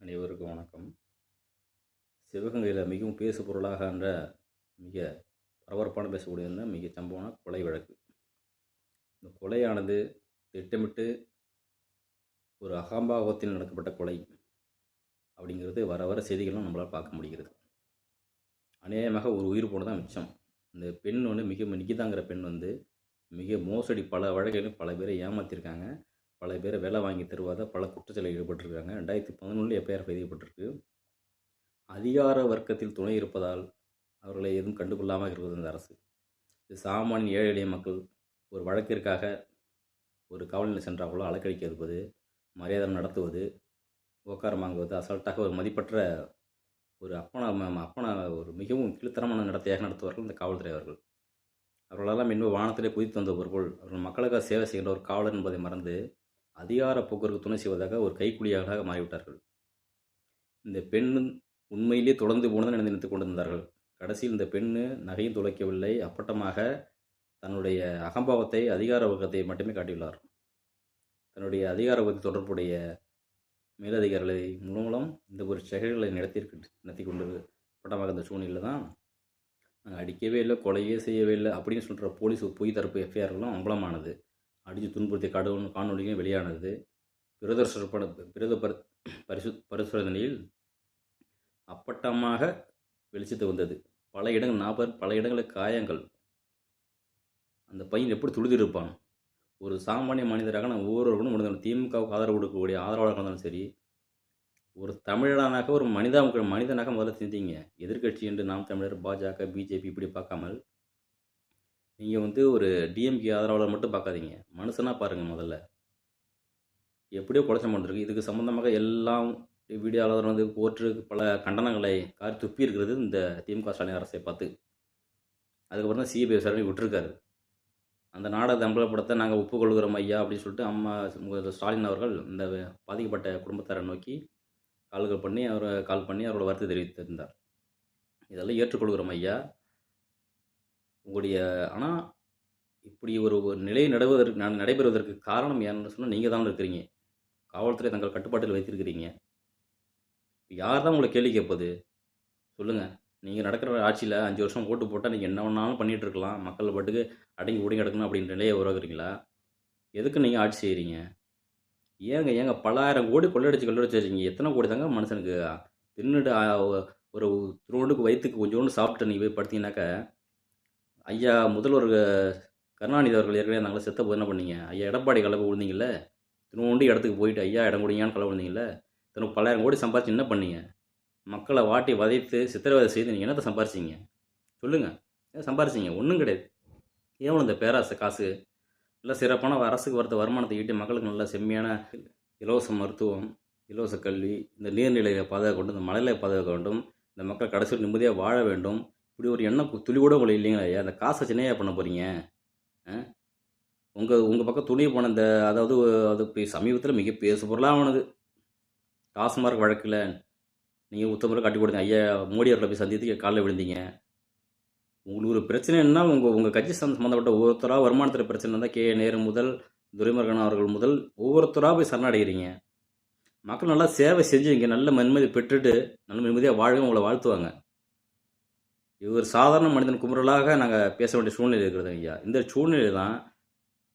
அனைவருக்கும் வணக்கம். சிவகங்கையில் மிகவும் பேசு பொருளாக என்ற மிக பரபரப்பான பேசக்கூடிய மிக சம்பவமான கொலை வழக்கு. இந்த கொலையானது திட்டமிட்டு ஒரு அகாம்பாவத்தில் நடக்கப்பட்ட கொலை அப்படிங்கிறது வர வர செய்திகளும் நம்மளால் பார்க்க முடிகிறது. அநேகமாக ஒரு உயிர் போனதான் மிச்சம். இந்த பெண் வந்து மிக நிக்கிதாங்கிற பெண் வந்து மிக மோசடி பல வழக்குகளில் பல பேரை ஏமாற்றிருக்காங்க பல பேர் வேலை வாங்கி தருவாத பல குற்றச்செயலில் ஈடுபட்டிருக்காங்க. ரெண்டாயிரத்தி பதினொன்றில் எஃப்ஐஆர் பதியப்பட்டிருக்கு அதிகார வர்க்கத்தில் துணை இருப்பதால் அவர்களை எதுவும் கண்டுகொள்ளாமல் இருப்பது இந்த அரசு. இது சாமானிய ஏழை எளிய மக்கள் ஒரு வழக்கிற்காக ஒரு காவலில் சென்றார்களோ அலக்கடிக்க இருப்பது மரியாதை நடத்துவது உக்காரம் வாங்குவது அசால்ட்டாக ஒரு மதிப்பற்ற ஒரு அப்பனா ம- அப்பனா ஒரு மிகவும் கீழ்த்தரமான நடத்தையாக நடத்துவார்கள் இந்த காவல்துறை அவர்கள். அவர்களெல்லாம் இன்னும் வானத்திலே குதித்து வந்தவர்கள். அவர்கள் மக்களுக்காக சேவை செய்கின்ற ஒரு காவலர் என்பதை மறந்து அதிகார போக்குவரத்து துணை செய்வதாக ஒரு கைக்கூலியாக மாறிவிட்டார்கள். இந்த பெண் உண்மையிலே தொடர்ந்து போனதை நினைத்து கொண்டிருந்தார்கள். கடைசியில் இந்த பெண் நகையும் துளைக்கவில்லை. அப்பட்டமாக தன்னுடைய அகம்பாவத்தை அதிகார வர்க்கத்தை மட்டுமே காட்டியுள்ளார். தன்னுடைய அதிகார வர்க்கத்தில் தொடர்புடைய மேலதிகாரிகளை மூலம் இந்த ஒரு செயல்களை நடத்தியிருக்கு நடத்தி கொண்டு பட்டமாக இந்த சூழ்நிலையில் தான் நாங்கள் அடிக்கவே இல்லை கொலையே செய்யவே இல்லை அப்படின்னு சொல்கிற போலீஸ் பொய் தரப்பு எஃப்ஐஆர்களும் அம்பலமானது. அடித்து துன்புறுத்திய கடவுள் காணொலியும் வெளியானது. பிரதர்சனப்பட பிரத பரிசு பரிசோதனையில் அப்பட்டமாக வெளிச்சத்து வந்தது. பல இடங்கள் நாற்பது பல இடங்களில் காயங்கள். அந்த பையன் எப்படி துடிதிருப்பான் ஒரு சாமானிய மனிதராக நான் ஒவ்வொருவர்களும் முடிந்தாலும் திமுகவுக்கு ஆதரவு கொடுக்கக்கூடிய ஆதரவாளர்கள் இருந்தாலும் சரி ஒரு தமிழனாக ஒரு மனிதா மனிதனாக முதல்ல சிந்திங்க. எதிர்க்கட்சி என்று நாம் தமிழர் பாஜக பிஜேபி இப்படி பார்க்காமல் நீங்கள் வந்து ஒரு டிஎம்கே ஆதரவாளர் மட்டும் பார்க்காதீங்க. மனுஷனாக பாருங்கள் முதல்ல. எப்படியோ குழச்சம் பண்ணிருக்கு. இதுக்கு சம்மந்தமாக எல்லாம் வீடியோவில் வந்து போற்று பல கண்டனங்களை காரி துப்பி இருக்கிறது இந்த திமுக ஸ்டாலின் அரசை பார்த்து. அதுக்கப்புறம் தான் சிபிஐ விசாரணை விட்டுருக்காரு. அந்த நாடகத்தை அம்பலப்படுத்த நாங்கள் ஒப்புக்கொள்கிறோம் ஐயா அப்படின்னு சொல்லிட்டு அம்மா ஸ்டாலின் அவர்கள் இந்த பாதிக்கப்பட்ட குடும்பத்தாரை நோக்கி கால்கள் பண்ணி அவரை கால் பண்ணி அவரோட வருத்தத்தை தெரிவித்திருந்தார். இதெல்லாம் ஏற்றுக்கொள்கிறோம் ஐயா. உங்களுடைய ஆனால் இப்படி ஒரு நிலை நடுவதற்கு ந- நடைபெறுவதற்கு காரணம் என்னன்னு சொன்னால் நீங்கள் தான் இருக்கிறீங்க. காவல்துறை தங்கள் கட்டுப்பாட்டில் வைத்திருக்கிறீங்க. யார் தான் உங்களை கேள்வி கேட்பது? சொல்லுங்கள் நீங்கள் நடக்கிற ஆட்சியில் அஞ்சு வருஷம் ஓட்டு போட்டால் நீங்கள் என்ன வேணாலும் பண்ணிகிட்டு இருக்கலாம். மக்கள் பாட்டுக்கு அடங்கி ஒடுங்கி கிடக்கணும் அப்படின்ற நிலையை உருவாக்குறீங்களா? எதுக்கு நீங்கள் ஆட்சி செய்கிறீங்க ஏங்க ஏங்க பல்லாயிரம் கோடி கொள்ளடிச்சு கொள்ளடிச்சு வச்சிங்க எத்தனை கோடி தாங்க மனுஷனுக்கு? தின்னுட்டு ஒரு துரோண்டுக்கு வயிற்றுக்கு கொஞ்சோண்டு சாப்பிட்டு நீங்கள் போய் படுத்தீங்கன்னாக்க ஐயா முதல்வர் கருணாநிதி அவர்கள் ஏற்கனவே இருந்தாங்களே செத்த போது என்ன பண்ணீங்க? ஐயா எடப்பாடி கலப்பு விழுந்தீங்கல்ல? திருவண்டி இடத்துக்கு போயிட்டு ஐயா இடம் கொடுங்கன்னு கலவு விழுந்தீங்கல்ல? திரும்ப பல்லாயிரம் கோடி சம்பாரிச்சு என்ன பண்ணீங்க? மக்களை வாட்டி வதைத்து சித்திரவதை செய்து நீங்கள் என்னத்தை சம்பாரிச்சிங்க? சொல்லுங்கள் ஏன் சம்பாரிச்சிங்க? ஒன்றும் கிடையாது. ஏன் இந்த பேராசை காசு? இல்லை சிறப்பான அரசுக்கு வரத்த வருமானத்தை ஈட்டி மக்களுக்கு நல்ல செம்மையான இலவச மருத்துவம் இலவச கல்வி இந்த நீர்நிலையை பாதுகாக்க வேண்டும் இந்த மலையில பாதுகாக்க வேண்டும் இந்த மக்கள் கடைசியில் நிம்மதியாக வாழ வேண்டும் இப்படி ஒரு எண்ணம் துளி கூட உங்களுக்கு இல்லைங்களா ஐயா. அந்த காசை சின்னையா பண்ண போகிறீங்க உங்கள் உங்கள் பக்கம் துணி போன இந்த அதாவது அது இப்போ சமீபத்தில் மிக பேசு பொருளாக ஆனது. டாஸ்மார்க் வழக்கில். நீங்கள் உத்தமரை காட்டி கொடுங்க ஐயா மோடி அவர்களை போய் சந்தித்து காலைல விழுந்தீங்க. உங்களுக்கு ஒரு பிரச்சனைன்னா உங்கள் உங்கள் கட்சி சம்மந்தப்பட்ட ஒவ்வொருத்தராக வருமானத்தில் பிரச்சனை இருந்தால் கே. நேரு முதல் துரைமுருகன் அவர்கள் முதல் ஒவ்வொருத்தராக போய் சரணடைகிறீங்க. மக்கள் நல்லா சேவை செஞ்சு நல்ல மன்மதி பெற்றுட்டு நல்ல நிம்மதியாக வாழவும் உங்களை வாழ்த்துவாங்க. இவர் சாதாரண மனிதன் குமுறலாக நாங்கள் பேச வேண்டிய சூழ்நிலை இருக்கிறது ஐயா. இந்த சூழ்நிலை தான்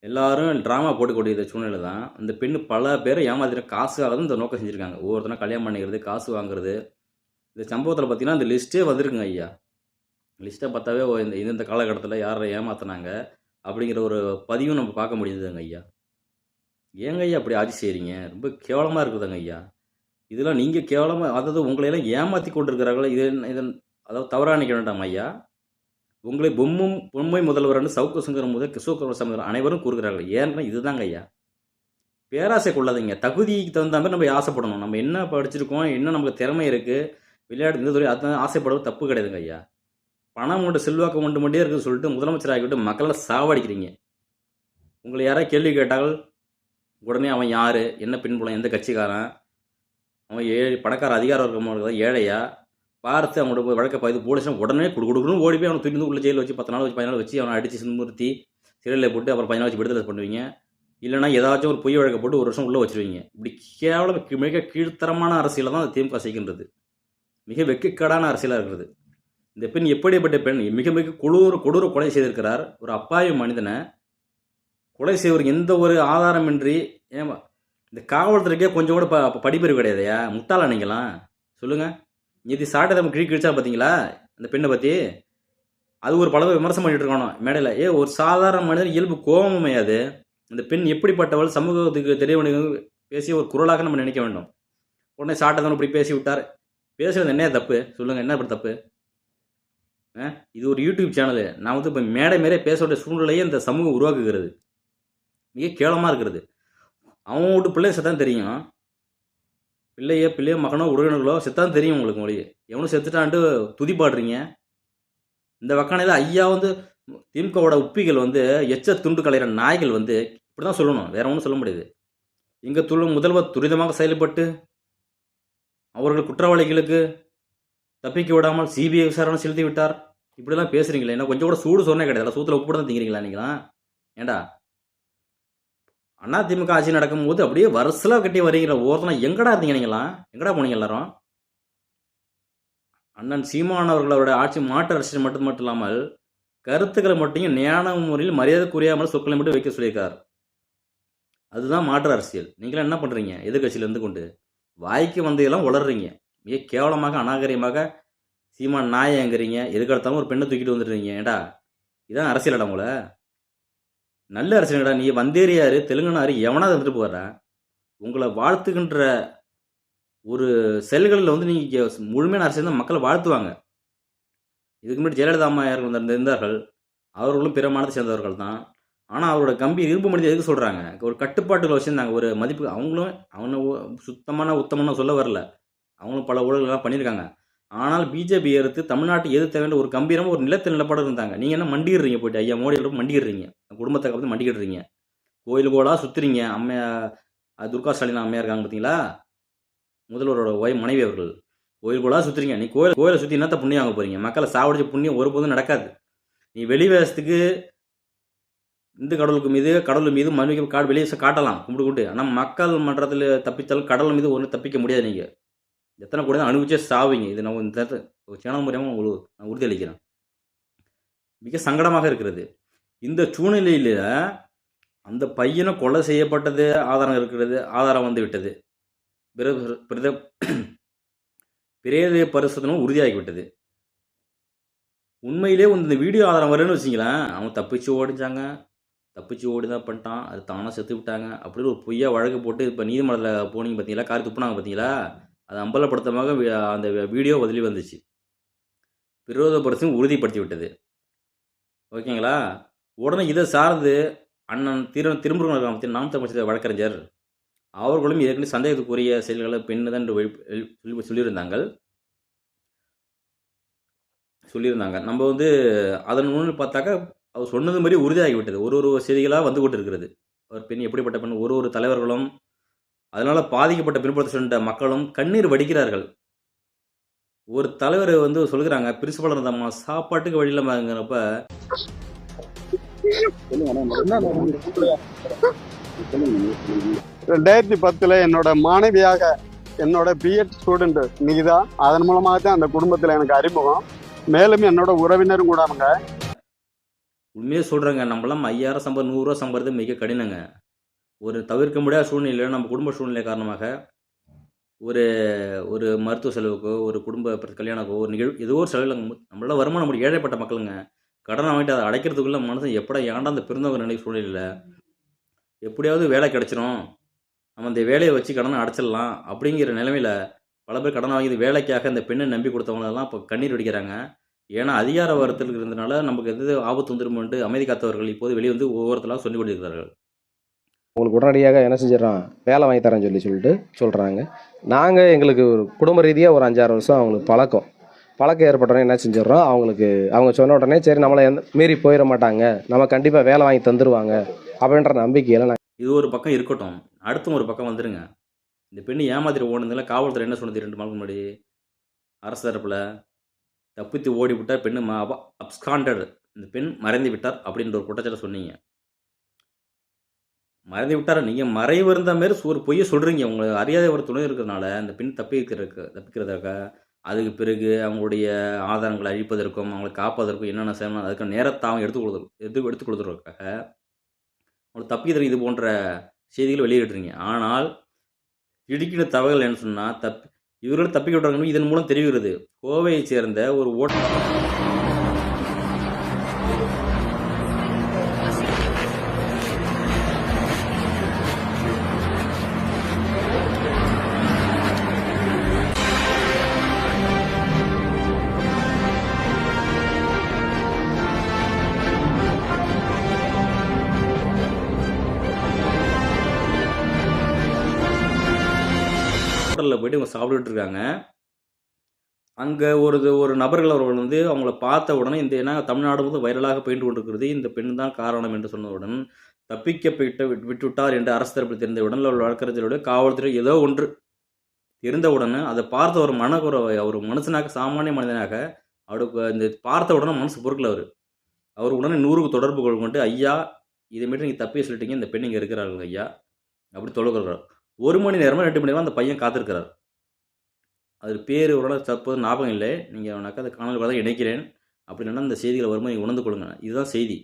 எல்லாரும் ட்ராமா போட்டுக்கூடிய இந்த சூழ்நிலை தான் இந்த பெண்ணு பல பேரை ஏமாத்திர காசுக்காக தான் இந்த நோக்கம் செஞ்சுருக்காங்க. ஒவ்வொருத்தரும் கல்யாணம் பண்ணிக்கிறது காசு வாங்குறது. இந்த சம்பவத்தில் பார்த்தீங்கன்னா இந்த லிஸ்ட்டே வந்திருக்குங்க ஐயா. லிஸ்ட்டை பார்த்தாவே ஓ, இந்த இந்த காலகட்டத்தில் யாரை ஏமாத்தினாங்க அப்படிங்கிற ஒரு பதிவும் நம்ம பார்க்க முடியுதுங்க ஐயா. ஏங்க ஐயா அப்படி ஆட்சி செய்கிறீங்க ரொம்ப கேவலமாக இருக்குதுங்க ஐயா. இதெல்லாம் நீங்கள் கேவலமாக அதாவது உங்களையெல்லாம் ஏமாற்றி கொண்டிருக்கிறார்களே? இது இதன் அதாவது தவறாக நினைக்க வேண்டாம் ஐயா. உங்களை பொம்மும் பொம்மை முதல்வரான சவுக்கு சுந்தரம் முதல் கிஷோர் சமுதர் அனைவரும் கூறுகிறார்கள். ஏன்னா இதுதாங்க ஐயா. பேராசை கொள்ளாதீங்க. தகுதிக்கு தகுந்த மாதிரி நம்ம ஆசைப்படணும். நம்ம என்ன படிச்சிருக்கோம் என்ன நமக்கு திறமை இருக்குது விளையாட்டு இந்த துறை அதான் ஆசைப்படுறது தப்பு கிடையாதுங்க ஐயா. பணம் உண்டு செல்வாக்கு உண்டு மட்டும் இருக்குன்னு சொல்லிட்டு முதலமைச்சர் ஆகிவிட்டு மக்களை சாவடிக்கிறீங்க. உங்களை யாராவது கேள்வி கேட்டால் உடனே அவன் யார் என்ன பின்புலம் எந்த கட்சிக்காரன்? அவன் ஏழை பணக்கார அதிகாரம் இருக்கிறவங்க ஏழையா? பார்த்து அவனோட வழக்கை பதிவு போலீஸ்லாம் உடனே குடு ஓடி போய் அவனை தூக்கி வந்து உள்ள ஜெயிலில் வச்சு பத்து நாள் வச்சு பதினாலு வச்சு அவனை அடித்து சின்முறுத்தி சிறையில் போட்டு அப்புறம் பதினாலு வச்சு விடுதலை பண்ணுவீங்க. இல்லைன்னா ஏதாச்சும் ஒரு பொய் வழக்கை போட்டு ஒரு வருஷம் உள்ளே வச்சுருவீங்க. இப்படி கேவலம் மிக கீழ்த்தரமான அரசியலை தான் திமுக செய்கின்றது. மிக வெட்கக்கேடான அரசியலாக இருக்கிறது. இந்த பெண் எப்படிப்பட்ட பெண்? மிக மிக கொடூர கொடூர கொலை செய்திருக்கிறார். ஒரு அப்பாவி மனிதனை கொலை செய்வர் எந்த ஒரு ஆதாரமின்றி ஏமா இந்த காவல்துறைக்கே கொஞ்சம் கூட ப படிப்பறிவு கிடையாதையா? முட்டாளா நீங்களாம் சொல்லுங்கள் இது சாட்டை நம்ம கிழி கிழிச்சா பார்த்தீங்களா அந்த பெண்ணை பற்றி அது ஒரு பல விமர்சனம் பண்ணிட்டு இருக்கணும் மேடையில். ஏ ஒரு சாதாரண மனிதன் இயல்பு கோபமே அது அந்த பெண் எப்படிப்பட்டவள்? சமூகத்துக்கு தெரிய வேண்டிய பேசிய ஒரு குரலாக நம்ம நினைக்க வேண்டும். உடனே சாட்டை இப்படி பேசி விட்டார் பேசுகிறது என்ன தப்பு? சொல்லுங்கள் என்ன இப்படி தப்பு? ஆ? இது ஒரு யூடியூப் சேனலு. நான் வந்து இப்போ மேடை மேலே பேச வேண்டிய சூழ்நிலையே இந்த சமூகம் உருவாக்குகிறது. மிக கேவலமாக இருக்கிறது. அவன் வீட்டு பிள்ளைங்க தான் தெரியும். பிள்ளைய பிள்ளையோ மகனோ உறவினர்களோ செத்தான் தெரியும் உங்களுக்கு மொழி எவனும் செத்துட்டான்ட்டு துதிப்பாடுறீங்க? இந்த வக்கானையில் ஐயா வந்து திமுகவோட உப்பிகள் வந்து எச்ச துண்டு கலைகிற நாய்கள் வந்து இப்படி தான் சொல்லணும். வேற ஒன்றும் சொல்ல முடியாது. இங்கே துளு முதல்வர் துரிதமாக செயல்பட்டு அவர்கள் குற்றவாளிகளுக்கு தப்பிக்க விடாமல் சிபிஐ விசாரணை செலுத்தி விட்டார். இப்படிலாம் பேசுறீங்களே என்ன கொஞ்சம் கூட சூடு சொன்னே கிடையாது. சூத்தில் உப்பு தான் திங்கிறீங்களா நீங்களா ஏண்டா? அண்ணா திமுக ஆட்சி நடக்கும்போது அப்படியே வருசலாக கட்டி வருகிற ஓரத்தனா எங்கடா இருந்தீங்க நீங்களாம் எங்கடா போனீங்க எல்லாரும்? அண்ணன் சீமான் அவர்களோட ஆட்சி மாற்று அரசியல் மட்டும் மட்டும் இல்லாமல் கருத்துக்களை மட்டும் ஞான முறையில் மரியாதைக்குரியாமல் சொற்களை மட்டும் வைக்க சொல்லியிருக்கார். அதுதான் மாற்று அரசியல். நீங்களாம் என்ன பண்ணுறீங்க எதிர்கட்சியிலேருந்து கொண்டு. வாய்க்கு வந்ததெல்லாம் உளர்றீங்க மிக கேவலமாக அநாகரிகமாக சீமான் நாயங்கிறீங்க எதுக்கடுத்தாலும் ஒரு பெண்ணை தூக்கிட்டு வந்துடுறீங்க. ஏண்டா? இதான் அரசியலடா உங்களை? நல்ல அரசனடா நீ வந்தேரியாரு எவனாக எவனா வந்துட்டு போகிற உங்களை வாழ்த்துகின்ற ஒரு செயல்களில் வந்து நீங்கள் முழுமையான அரசியல் தான் மக்களை வாழ்த்துவாங்க. இதுக்கு முன்னாடி ஜெயலலிதா அம்மா யார் இருந்தார்கள். அவர்களும் பிற மாநிலத்தை சேர்ந்தவர்கள் தான். ஆனால் அவரோட கம்பி இரும்பு மனிதன் எதுக்கு சொல்கிறாங்க ஒரு கட்டுப்பாட்டுகளை வச்சுருந்தாங்க ஒரு மதிப்பு அவங்களும் அவங்க சுத்தமான உத்தமன்னு சொல்ல வரல. அவங்களும் பல ஊழல்கள்லாம் பண்ணியிருக்காங்க. ஆனால் பிஜேபி எடுத்து தமிழ்நாட்டை எதிர்த்த வேண்டிய ஒரு கம்பீரமாக ஒரு நிலத்து நிலப்பாடு இருந்தாங்க. நீங்கள் என்ன மண்டிடுறீங்க போயிட்டு? ஐயா மோடி மண்டிடுறீங்க. குடும்பத்தை வந்து இருக்கீங்க கோயில் கோலாக சுற்றுறீங்க அம்மையா துர்கா ஸ்டாலின் அம்மையா இருக்காங்க பார்த்தீங்களா? முதல்வரோட ஒய் மனைவி அவர்கள். கோயில் கோலாக சுற்றுறீங்க நீ கோயில் கோயிலை சுற்றி என்னத்த புண்ணியம் வாங்க போகிறீங்க மக்களை சாவடிச்ச புண்ணியம் ஒருபோதும் நடக்காது. நீ வெளி வேஷத்துக்கு இந்து கடவுளுக்கு மீது கடவுள் மீது மனுக்கு காடு வெளியே காட்டலாம். கும்பிட்டு கூட்டு ஆனால் மக்கள் மன்றத்தில் தப்பித்தால் கடவுள் மீது ஒன்றும் தப்பிக்க முடியாது நீங்கள் எத்தனை கூட தான் அனுபவிச்சே சாவீங்க. இது நான் இந்த சேனல் மூலியமாக உங்களுக்கு நான் உறுதியளிக்கிறேன் மிக சங்கடமாக இருக்கிறது. இந்த சூழ்நிலையில் அந்த பையனை கொலை செய்யப்பட்டது ஆதாரம் இருக்கிறது ஆதாரம் வந்து விட்டது. பிரத பிரேத பரிசோதனை உறுதியாகிவிட்டது உண்மையிலே இந்த வீடியோ ஆதாரம் வரேன்னு வச்சிங்களேன் அவன் தப்பிச்சு ஓடிச்சாங்க. தப்பிச்சு ஓடி தான் பண்ணிட்டான். அது தானாக செத்து விட்டாங்க. அப்படின்னு ஒரு பொய்யா வழக்கு போட்டு இப்போ நீதிமன்றத்தில் போனீங்க பார்த்தீங்களா கார் துப்புனாங்க பார்த்தீங்களா அது அம்பலப்படுத்தமாக அந்த வீடியோ பதிலி வந்துச்சு. விரோதப்படுத்தும் உறுதிப்படுத்தி விட்டது. ஓகேங்களா? உடனே இதை சார்ந்து அண்ணன் திரு கிராமத்தில் நாம் தமிழ் வழக்கறிஞர் அவர்களும் ஏற்கனவே சந்தேகத்துக்குரிய செயல்களை பெண்ணு என்று சொல்லியிருந்தாங்க சொல்லியிருந்தாங்க. நம்ம வந்து அதன் முன்னு பார்த்தாக்கா அவர் சொன்னது மாதிரி உறுதியாகிவிட்டது. ஒரு ஒரு செய்திகளாக வந்து கொண்டு இருக்கிறது ஒரு பெண் எப்படிப்பட்ட பெண் ஒரு ஒரு தலைவர்களும் அதனால் பாதிக்கப்பட்ட பின்பற்ற சென்ற மக்களும் கண்ணீர் வடிக்கிறார்கள். ஒரு தலைவர் வந்து சொல்கிறாங்க பிரின்சிபல் தம்மா சாப்பாட்டுக்கு வழியில் வாங்குறப்ப ரெண்டாயிரத்தி பத்துல என்னோட மாணவியாக என்னோட பிஎட் ஸ்டூடெண்ட் நீதான் அதன் மூலமாக தான் அந்த குடும்பத்துல எனக்கு அறிமுகம். மேலும் என்னோட உறவினரும் கூட அவங்க. உண்மையே சொல்கிறேங்க நம்மளாம் ஐயாயிரம் சம்பளம் நூறுரூவா சம்பாதிக்கிறது மிக கடினங்க. ஒரு தவிர்க்க முடியாத சூழ்நிலையில் நம்ம குடும்ப சூழ்நிலை காரணமாக ஒரு ஒரு மருத்துவ செலவுக்கோ ஒரு குடும்ப கல்யாணக்கோ ஒரு நிகழ்வு ஏதோ ஒரு செலவில் நம்மளால வருமானம் முடியும் ஏழைப்பட்ட மக்களுங்க. கடனை வாங்கிட்டு அதை அடைக்கிறதுக்குள்ளே மனசு எப்படா ஏன்டா அந்த பிறந்தவங்க நினைக்க சூழ்நிலையில்? எப்படியாவது வேலை கிடச்சிரும். நம்ம அந்த வேலையை வச்சு கடனை அடைச்சிடலாம் அப்படிங்கிற நிலைமையில் பல பேர் கடன் வாங்கி வேலைக்காக அந்த பெண்ணை நம்பி கொடுத்தவங்களெல்லாம் இப்போ கண்ணீர் வெடிக்கிறாங்க. ஏன்னா அதிகார வரத்தில் இருந்தனால நமக்கு எது ஆபத்து வந்துருமோன்ட்டு அமைதி காத்தவர்கள் இப்போது வெளியே வந்து ஒவ்வொருத்தலாம் சொல்லிக் கொண்டிருக்கிறார்கள். உங்களுக்கு உடனடியாக என்ன செஞ்சிடறான் வேலை வாங்கி தரேன்னு சொல்லி சொல்லிட்டு சொல்கிறாங்க நாங்கள் எங்களுக்கு ஒரு குடும்ப ரீதியாக ஒரு அஞ்சாறு வருஷம் அவங்களுக்கு பழக்கம். பழக்கம் ஏற்பட்ட என்ன செஞ்சிடறோம்? அவங்களுக்கு அவங்க சொன்ன உடனே சரி நம்மளை எந்த மீறி போயிட மாட்டாங்க. நம்ம கண்டிப்பாக வேலை வாங்கி தந்துடுவாங்க அப்படின்ற நம்பிக்கையில் நான் இது ஒரு பக்கம் இருக்கட்டும். அடுத்தும் ஒரு பக்கம் வந்துடுங்க இந்த பெண்ணு ஏமாத்திரி ஓடுனதுல காவல்துறை என்ன சொன்னது ரெண்டு நாளுக்கு முன்னாடி? அரசு தரப்பில் தப்பித்து ஓடி பெண் பெண்ணு அப்ஸ்காண்டட் இந்த பெண் மறைந்து விட்டார் அப்படின்ற ஒரு குற்றச்சாட்டை சொன்னீங்க. மறைந்து விட்டார? நீங்கள் மறைவு இருந்த மாதிரி ஒரு பொய்யை சொல்கிறீங்க உங்களுக்கு அறியாத ஒரு துணை இருக்கிறதுனால அந்த பெண் தப்பிக்கிறதுக்கு தப்பிக்கிறதாக அதுக்கு பிறகு அவங்களுடைய ஆதாரங்களை அழிப்பதற்கும் அவங்களை காப்பதற்கும் என்னென்ன செய்யணும் அதுக்கு நேரத்தை அவங்க எடுத்து கொடுத்து எடுத்து எடுத்து கொடுத்துருக்காக அவங்களை தப்பிதற்கு இது போன்ற செய்திகளை வெளியிடுறீங்க ஆனால் இடுக்கின தகவல் என்ன சொன்னால் தப் இவர்கள் தப்பிக்க விடுறாங்க இதன் மூலம் தெரிகிறது. கோவையைச் சேர்ந்த ஒரு ஓட்ட போயிட்டு இவங்க சாப்பிட்டுட்டு இருக்காங்க அங்கே ஒரு ஒரு நபர்கள் அவர்கள் வந்து அவங்கள பார்த்த உடனே இந்த ஏன்னா தமிழ்நாடு வந்து வைரலாக போயிட்டு கொண்டிருக்கிறது. இந்த பெண் தான் காரணம் என்று சொன்னவுடன் தப்பிக்க போயிட்டு விட்டுவிட்டார் என்று அரசு தரப்பில் தெரிந்தவுடன் உள்ள வழக்கறிஞரோட காவல்துறை ஏதோ ஒன்று தெரிந்தவுடனே அதை பார்த்த ஒரு மன ஒரு ஒரு மனுஷனாக சாமானிய மனிதனாக அவருக்கு இந்த பார்த்த உடனே மனசு பொருட்கள் அவர். அவர் உடனே நூறுக்கு தொடர்பு கொண்டு ஐயா இதை மட்டும் நீங்கள் தப்பி சொல்லிட்டீங்க இந்த பெண் இங்கே இருக்கிறார்கள் ஐயா. அப்படி தொழுகிறார் ஒரு மணி நேரமாக ரெண்டு மணி நேரமாக அந்த பையன் காத்திருக்கிறார். அது பேர் ஒரு தற்போது ஞாபகம் இல்லை. நீங்கள் அவனாக்கா அந்த காணொலி தான் இணைக்கிறேன். அப்படி இல்லைன்னா அந்த செய்திகளை வரும்போது நீங்கள் உணர்ந்து கொள்ளுங்க. இதுதான் செய்தி.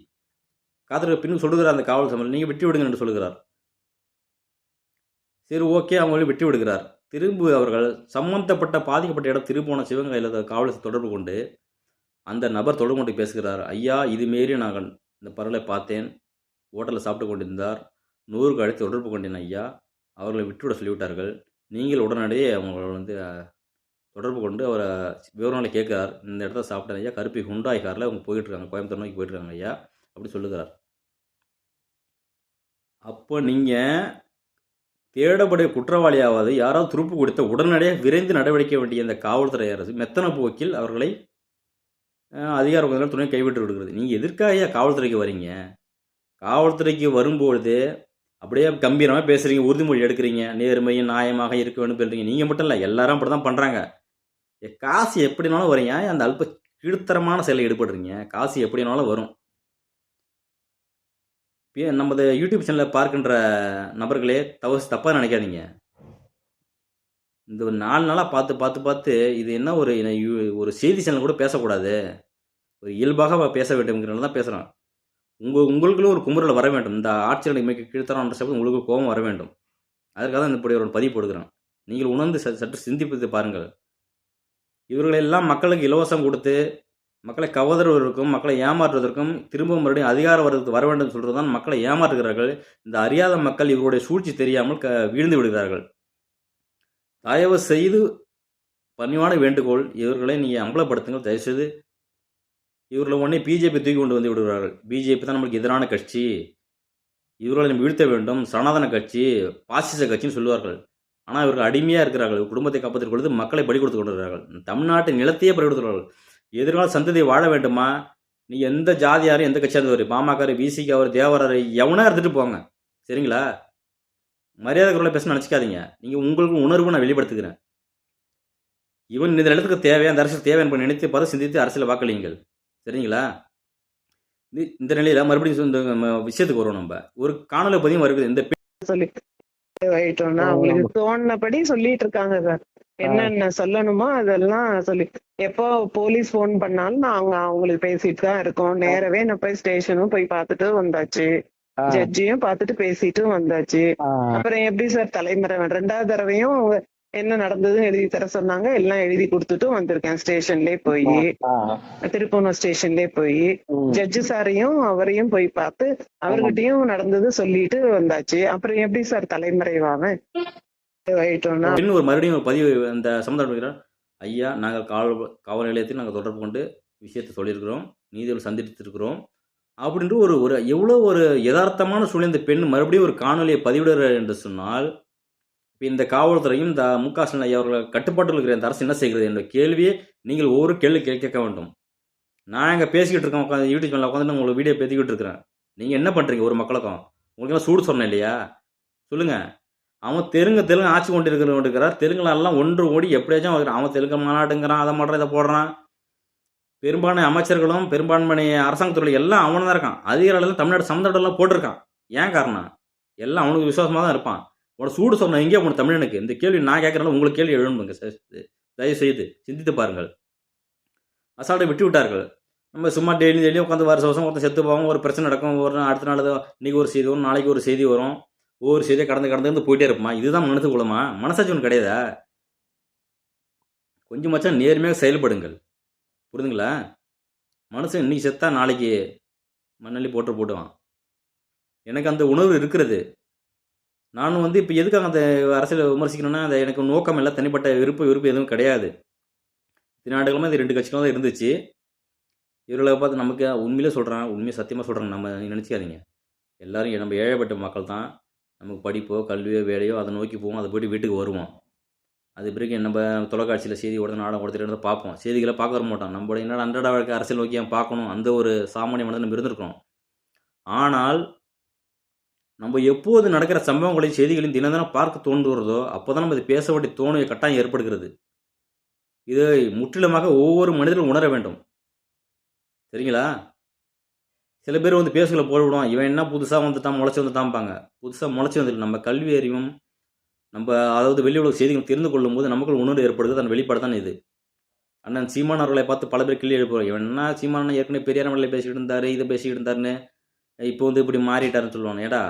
காத்திருக்க பின்னு சொல்லுகிறார் அந்த காவல் சமையல் நீங்கள் விட்டு விடுங்க என்று சொல்லுகிறார். சரி ஓகே அவங்களே விட்டு விடுகிறார். திரும்ப அவர்கள் சம்பந்தப்பட்ட பாதிக்கப்பட்ட இடம் திருப்போன சிவகங்கையில் காவலை தொடர்பு கொண்டு அந்த நபர் தொடர்பு கொண்டு பேசுகிறார். ஐயா இதுமாரி நாங்கள் இந்த பரலை பார்த்தேன். ஹோட்டலில் சாப்பிட்டு கொண்டிருந்தார். நூறுக்கு கழித்து தொடர்பு கொண்டேன் ஐயா. அவர்களை விட்டுவிட சொல்லிவிட்டார்கள். நீங்கள் உடனடியே அவங்களை வந்து தொடர்பு கொண்டு அவரை விவரங்களை கேட்கிறார். இந்த இடத்த சாப்பிட்டேன் ஐயா கருப்பி ஹுண்டாய் காரில் அவங்க போயிட்டுருக்காங்க கோயம்புத்தூர் நோக்கி போயிட்டுருக்காங்க ஐயா அப்படி சொல்லுகிறார். அப்போ நீங்கள் தேடப்படைய குற்றவாளியாவது யாராவது துருப்பு கொடுத்த உடனடியாக விரைந்து நடவடிக்கை வேண்டிய இந்த காவல்துறை அரசு மெத்தன போக்கில் அவர்களை அதிகார துணை கைவிட்டு விடுகிறது. நீங்கள் எதற்காக ஐயா காவல்துறைக்கு வரீங்க? காவல்துறைக்கு வரும்பொழுது அப்படியே கம்பீரமாக பேசுகிறீங்க உறுதிமொழி எடுக்கிறீங்க நேர்மையும் நியாயமாக இருக்க வேண்டும் சொல்கிறீங்க நீங்கள் மட்டும் இல்லை எல்லாரும் அப்படி தான் பண்ணுறாங்க காசு எப்படினாலும் வரீங்க அந்த அல்ப கீழ்த்தரமான செயலில் ஈடுபடுறீங்க? காசு எப்படினாலும் வரும். இப்போ நமது யூடியூப் சேனலில் பார்க்கின்ற நபர்களே தவறு தப்பாக நினைக்காதீங்க. இந்த ஒரு நாலு நாளாக பார்த்து பார்த்து பார்த்து இது என்ன ஒரு ஒரு செய்தி சேனல் கூட பேசக்கூடாது. ஒரு இயல்பாக பேச வேண்டும்ங்கிறனால தான் பேசுகிறோம் உங்கள் உங்களுக்குள்ள ஒரு குமுறல் வர வேண்டும். இந்த ஆட்சியில் மிக கீழ்த்தரன்ற சபதம் உங்களுக்கு கோபம் வர வேண்டும். அதற்காக தான் இப்படி ஒரு பதிவு போடுகிறேன். நீங்கள் உணர்ந்து ச- சற்று சிந்திப்பது பாருங்கள். இவர்களெல்லாம் மக்களுக்கு இலவசம் கொடுத்து மக்களை கவர்வதற்கும் மக்களை ஏமாற்றுவதற்கும் திரும்ப மறுபடியும் அதிகார வர்க்கத்துக்கு வர வேண்டும் சொல்கிறது தான் மக்களை ஏமாற்றுகிறார்கள். இந்த அறியாத மக்கள் இவருடைய சூழ்ச்சி தெரியாமல் க வீழ்ந்து விடுகிறார்கள். தயவு செய்து பணிவான வேண்டுகோள் இவர்களை நீங்கள் அம்பலப்படுத்துங்கள். தயவுசெய்து இவர்களை உடனே பிஜேபி தூக்கி கொண்டு வந்து விடுகிறார்கள். பிஜேபி தான் நம்மளுக்கு எதிரான கட்சி. இவர்களை நம்ம வீழ்த்த வேண்டும். சனாதன கட்சி பாசிச கட்சின்னு சொல்லுவார்கள். ஆனால் இவர்கள் அடிமையாக இருக்கிறார்கள். குடும்பத்தை காப்பதற்கு பொழுது மக்களை பலி கொடுத்து கொண்டிருக்கிறார்கள். தமிழ்நாட்டின் நிலத்தையே பலி கொடுத்துள்ளார்கள் எதிர்கால சந்ததியை வாழ வேண்டுமா? நீ எந்த ஜாதியாரும் எந்த கட்சியாக இருந்தவர் பாமகர் விசிக்கு அவர் தேவரார் எவனா இருந்துட்டு போங்க. சரிங்களா? மரியாதை குரலை பேச நினச்சிக்காதீங்க. நீங்கள் உங்களுக்கு உணர்வு நான் வெளிப்படுத்துகிறேன். இவன் இந்த நிலத்துக்கு தேவை அந்த அரசு தேவை என்பதை நினைத்து பார்த்து சிந்தித்து அரசியல் வாக்களியுங்கள். சரிங்களா? இந்த நிலையில் மறுபடியும் இந்த விஷயத்துக்கு வருவோம் நம்ம. ஒரு காணொலி பதிவும் வருது. இந்த சொல்லி ஆயிட்டோம்னா அவங்களுக்கு தோணுனபடி சொல்லிட்டு இருக்காங்க சார். என்னென்ன சொல்லணுமோ அதெல்லாம் சொல்லி எப்போ போலீஸ் ஃபோன் பண்ணாலும் நாங்க அவங்களுக்கு பேசிட்டு தான் இருக்கோம். நேரவே நான் போய் ஸ்டேஷனும் போய் பார்த்துட்டு வந்தாச்சு. ஜட்ஜியும் பார்த்துட்டு பேசிட்டு வந்தாச்சு. அப்புறம் எப்படி சார் தலைமுறை? ரெண்டாவது தடவையும் அவங்க என்ன நடந்ததுன்னு எழுதி தர சொன்னாங்க. எல்லாம் எழுதி கொடுத்துட்டு வந்திருக்கேன் ஸ்டேஷன்லயே போய். திருப்பூர் ஸ்டேஷன்லயே போய். ஜட்ஜு சாரையும் அவரையும் போய் பார்த்து அவர்கிட்டயும் நடந்தது சொல்லிட்டு வந்தாச்சு. அப்புறம் எப்படி சார் பின் ஒரு மறுபடியும் ஒரு பதிவு அந்த சமுதாயம் ஐயா நாங்கள் காவல் காவல் நிலையத்தில் நாங்கள் தொடர்பு கொண்டு விஷயத்தை சொல்லியிருக்கிறோம். நீதிகள் சந்தித்திருக்கிறோம். அப்படின்ற ஒரு ஒரு எவ்வளோ ஒரு யதார்த்தமான சூழ்நிலை இந்த பெண் மறுபடியும் ஒரு காணொலியை பதிவிடுகிறார் என்று சொன்னால் இந்த காவல்துறையும் இந்த மு க ஸ்டாலின் ஐயா அவர்கள் கட்டுப்பாட்டில் இருக்கிற இந்த அரசு என்ன செய்கிறது என்ற கேள்வியை நீங்கள் ஒவ்வொரு கேள்வி கே- கேட்க வேண்டும். நான் இங்கே பேசிக்கிட்டு இருக்கேன் உட்காந்து யூடியூப் சேனலில் உட்காந்து உங்களுக்கு வீடியோ பேசிக்கிட்டு இருக்கிறேன். நீங்கள் என்ன பண்ணுறீங்க ஒரு மக்களுக்கும்? உங்களுக்கு எல்லாம் சூடு சொன்னேன் இல்லையா? சொல்லுங்கள் அவன் தெலுங்கு தெலுங்கு ஆட்சி கொண்டு இருக்கிறார் தெலுங்குலாம் ஒன்று ஓடி எப்படியாச்சும் அவன் தெலுங்கு மாநாடுங்கிறான் அதை பண்ணுறான் இதை போடுறான். பெரும்பான்மை அமைச்சர்களும் பெரும்பான்மை அரசாங்கத்துறையில் எல்லாம் அவனும் தான் இருக்கான். அதிகாரிகள் தமிழ்நாடு சமந்தடெல்லாம் போட்டிருக்கான். ஏன் காரணம்? எல்லாம் அவனுக்கு விசுவாசமாக தான் இருப்பான். உனக்கு சூடு சொன்ன எங்கேயோ உனக்கு தமிழனுக்கு இந்த கேள்வி நான் கேட்குறனால உங்களுக்கு கேள்வி எழுதணுங்க சார். தயவு செய்து சிந்தித்து பாருங்கள். அசால்ட்டை விட்டு விட்டார்கள். நம்ம சும்மா டெய்லி டெய்லியும் உட்காந்து வருஷ வருஷம் ஒருத்தன் செத்து போவோம் ஒரு பிரச்சனை நடக்கும். ஒரு அடுத்த நாள் இன்றைக்கி இன்னைக்கு ஒரு செய்தி வரும் நாளைக்கு ஒரு செய்தி வரும். ஒவ்வொரு செய்தியை கடந்து கடந்து வந்து போயிட்டே இருப்போமா? இதுதான் மனசு குலமா? மனசாட்சி ஒன்று கிடையாதா? கொஞ்சமாச்சும் நேர்மையாக செயல்படுங்கள். புரிதுங்களா மனசு இன்னைக்கு செத்தா நாளைக்கு மண்ணள்ளி போட்டு போட்டுவான். எனக்கு அந்த உணர்வு இருக்கிறது. நானும் வந்து இப்போ எதுக்காக அந்த அரசியலை விமர்சிக்கணும்னா அந்த எனக்கு நோக்கம் இல்லை தனிப்பட்ட விருப்பம் விருப்பம் எதுவும் கிடையாது. நாடுகளுமே இது ரெண்டு கட்சிகளும் தான் இருந்துச்சு. இவர்களை பார்த்து நமக்கு உண்மையிலே சொல்கிறேன் உண்மையை சத்தியமாக சொல்கிறேன் நம்ம நினச்சிக்காதீங்க. எல்லோரும் நம்ம ஏழைப்பட்ட மக்கள் தான். நமக்கு படிப்போ கல்வியோ வேலையோ அதை நோக்கி போவோம் அதை போய்ட்டு வீட்டுக்கு வருவோம். அது பிறகு நம்ம தொலைக்காட்சியில் செய்தி உடனே நாடகம் கொடுத்துட்டு இருந்தால் பார்ப்போம். செய்திகளை பார்க்க வர மாட்டோம். நம்மளோட என்னடா அன்றாட வாழ்க்கை அரசியல் நோக்கி பார்க்கணும்? அந்த ஒரு சாமானிய மனதில் நம்ம இருந்திருக்கோம் ஆனால் நம்ம எப்போது நடக்கிற சம்பவங்களையும் செய்திகளையும் தினம் தினம் பார்க்க தோன்றுகிறதோ அப்போ தான் நம்ம இது பேச வேண்டிய தோணும் கட்டாயம் ஏற்படுகிறது. இதை முற்றிலுமாக ஒவ்வொரு மனிதரும் உணர வேண்டும். சரிங்களா? சில பேர் வந்து பேசுகளை போடுவிடுவான் இவன் என்ன புதுசாக வந்துட்டான் முளைச்சி வந்துட்டான்பாங்க. புதுசாக முளைச்சி வந்துட்டு நம்ம கல்வி அறிவும் நம்ம அதாவது வெளி உலக செய்திகள் தெரிந்து கொள்ளும் போது நமக்குள் உணர்வு ஏற்படுது அதன் வெளிப்பாடு தான் இது. அண்ணன் சீமான் அவர்களை பார்த்து பல பேர் கிள்ளி எழுப்புவார் இவன் என்ன சீமானா ஏற்கனவே பெரியார் மலையில் பேசிக்கிட்டு இருந்தார் இதை பேசிக்கிட்டு இருந்தாருன்னு இப்போ வந்து இப்படி மாறிட்டாருன்னு சொல்லுவாங்க. ஏடா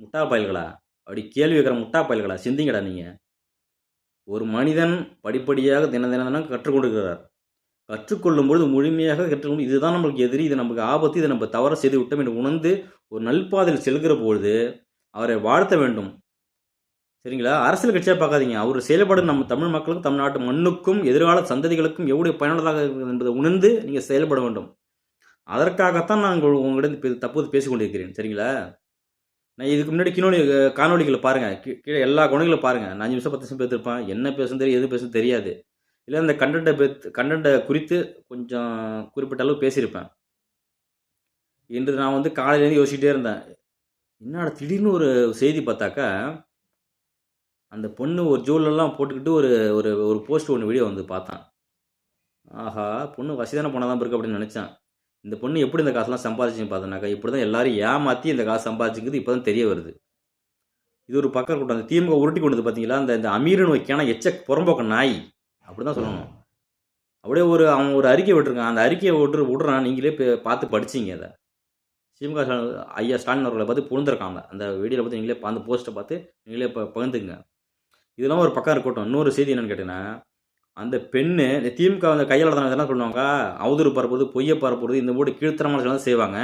முட்டா பயல்களா? அப்படி கேள்வி வைக்கிற முட்டா பயல்களா? சிந்திங்கடா நீங்கள் ஒரு மனிதன் படிப்படியாக தின தின தினம் கற்றுக்கொண்டிருக்கிறார் கற்றுக்கொள்ளும் பொழுது முழுமையாக கற்றுக்கொண்டு இதுதான் நம்மளுக்கு எதிரி இது நமக்கு ஆபத்து இதை நம்ம தவற செய்து விட்டோம் என்று உணர்ந்து ஒரு நல்பாதையில் செல்கிற பொழுது அவரை வாழ்த்த வேண்டும். சரிங்களா? அரசியல் கட்சியாக பார்க்காதீங்க. அவர் செயல்பாடு நம்ம தமிழ் மக்களுக்கும் தமிழ்நாட்டு மண்ணுக்கும் எதிர்கால சந்ததிகளுக்கும் எவ்வளோ பயனுள்ளதாக இருக்கிறது என்பதை உணர்ந்து நீங்கள் செயல்பட வேண்டும். அதற்காகத்தான் நான் உங்களிடம் தற்போது பேசிக்கொண்டிருக்கிறேன். சரிங்களா? நான் இதுக்கு முன்னாடி கிணொலி காணொலிகளை பாருங்கள் கீழே எல்லா குணங்களும் பாருங்கள் நான் அஞ்சு நிமிஷம் பத்து நிமிஷம் பேசிருப்பேன். என்ன பேசுன்னு தெரியும் எது பேசுன்னு தெரியாது. இல்லை அந்த கண்டென்ட்டை பேத்து கண்டென்ட்டை குறித்து கொஞ்சம் குறிப்பிட்ட அளவு பேசியிருப்பேன். இன்று நான் வந்து காலையிலேருந்து யோசிச்சுட்டே இருந்தேன். என்னடா திடீர்னு ஒரு செய்தி பார்த்தாக்கா அந்த பொண்ணு ஒரு ஜூலெல்லாம் போட்டுக்கிட்டு ஒரு ஒரு ஒரு போஸ்ட் ஒன்று வீடியோ வந்து பார்த்தேன். ஆஹா பொண்ணு வசதியான பொண்ணாக தான் இருக்கு அப்படின்னு நினச்சேன். இந்த பொண்ணு எப்படி இந்த காசுலாம் சம்பாதிச்சுன்னு பார்த்தோன்னாக்கா இப்படி தான் எல்லாரும் ஏமாற்றி இந்த காசு சம்பாதிச்சுங்கிறது இப்போ தான் தெரிய வருது. இது ஒரு பக்கம் கூட்டம் அந்த திமுக உருட்டி கொண்டது பார்த்தீங்களா? அந்த இந்த அமீரன் வைக்கான எச்ச புறம்போக்க நாய். அப்படி தான் சொல்லணும். அப்படியே ஒரு அவன் ஒரு அறிக்கை விட்டுருக்கான். அந்த அறிக்கையை விட்டு விட்றான் நீங்களே பார்த்து படிச்சிங்க அதை. திமுக ஐயா ஸ்டாலின் அவர்களை பார்த்து புழுந்திருக்காங்க அந்த வீடியோவில் பார்த்து நீங்களே அந்த போஸ்ட்டை பார்த்து நீங்களே இப்போ பகிர்ந்துங்க இதெல்லாம் ஒரு பக்கம் இருக்கட்டும். இன்னொரு செய்தி என்னென்னு கேட்டிங்கன்னா அந்த பெண்ணு இந்த திமுக வந்து கையால் தான் என்ன சொல்லுவாங்க. அவதூறு பரப்புறது பொய்யை பரப்புறது இந்த போட்டு கீழ்த்தரமான தான் செய்வாங்க.